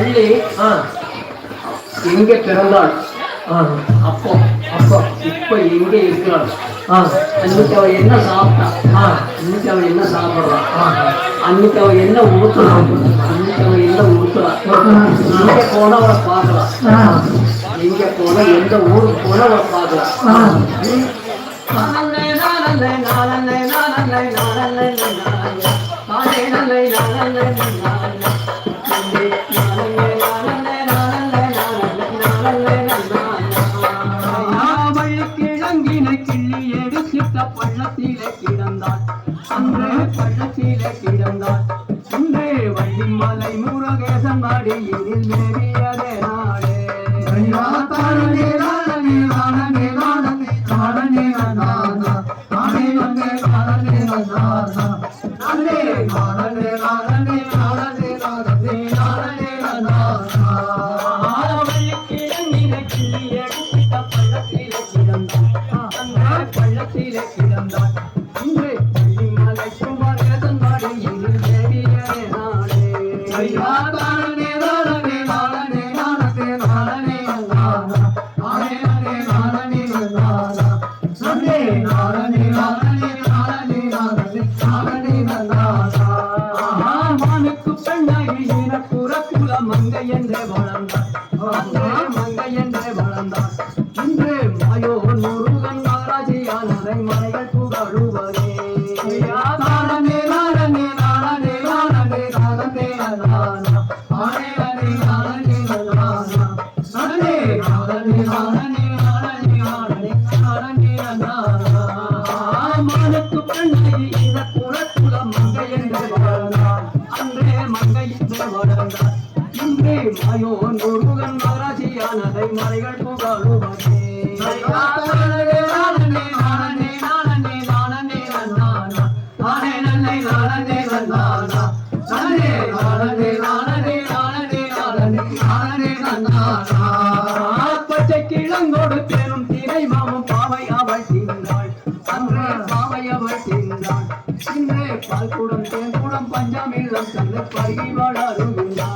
வள்ளி எங்கே பிறந்தாள். அப்போ அப்போ இப்ப எங்கே இருக்கிறாள். அன்னைக்கு அவ என்ன சாப்பிட்டா? அன்னைக்கு அவ என்ன சாப்பிடுறான் ஆ. அன்னைக்கு அவ என்ன ஊத்துறான் அன்னைக்கு அவ என்ன ஊத்துறான் எங்க போனா அவளை பார்க்கலாம். எங்க போனா எந்த ஊருக்கு போனா அவளை பார்க்கலாம். அன்றே பள்ளத்திலே கிடந்தார் அன்றே வள்ளிமலை முருகேசன் அடியில் ஆமானுக்கு பெண்ணாகி குல மங்கை என்றே வளர்ந்தார் மங்கை என்றே வளர்ந்தார் இன்று மாயோ முருகன் மகாராஜியானதை மலைகள் புகழுவதே நாடனே நாடனே நாடனே நாடனே நாடனே நாடனே நாடனே நாடனே நாடனே நானா மங்கையின்று வளர்ந்தார் இங்கே மாயோன் முருகன் மராசியானதை மறைகள் புகழுவதே பஞ்சமில்லம் தந்த பறி வளருவிழா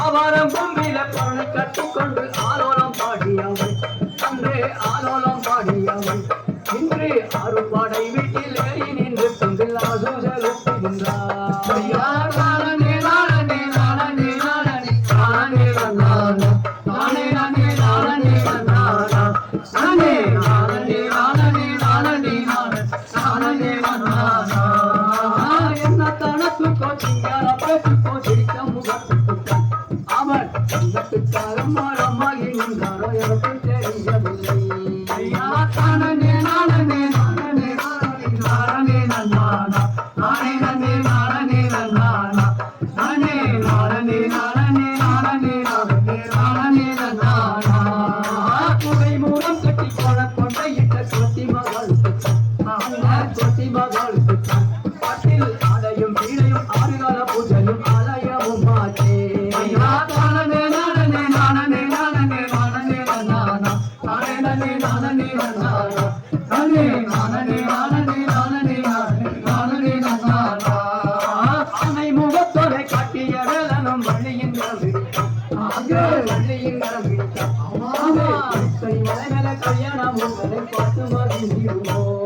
ஆவாரம் கும்பில பண கட்டுக்கொண்டு ஆலோலம் பாடியவன். அன்று ஆலோலம் பாடியவன். இன்று அரும்பாடை வீட்டில் ஏறி என்ன தனக்கு அவன் முகத்துக்காரம்மா கல்யாணம் உங்களை பார்த்து மாதிரி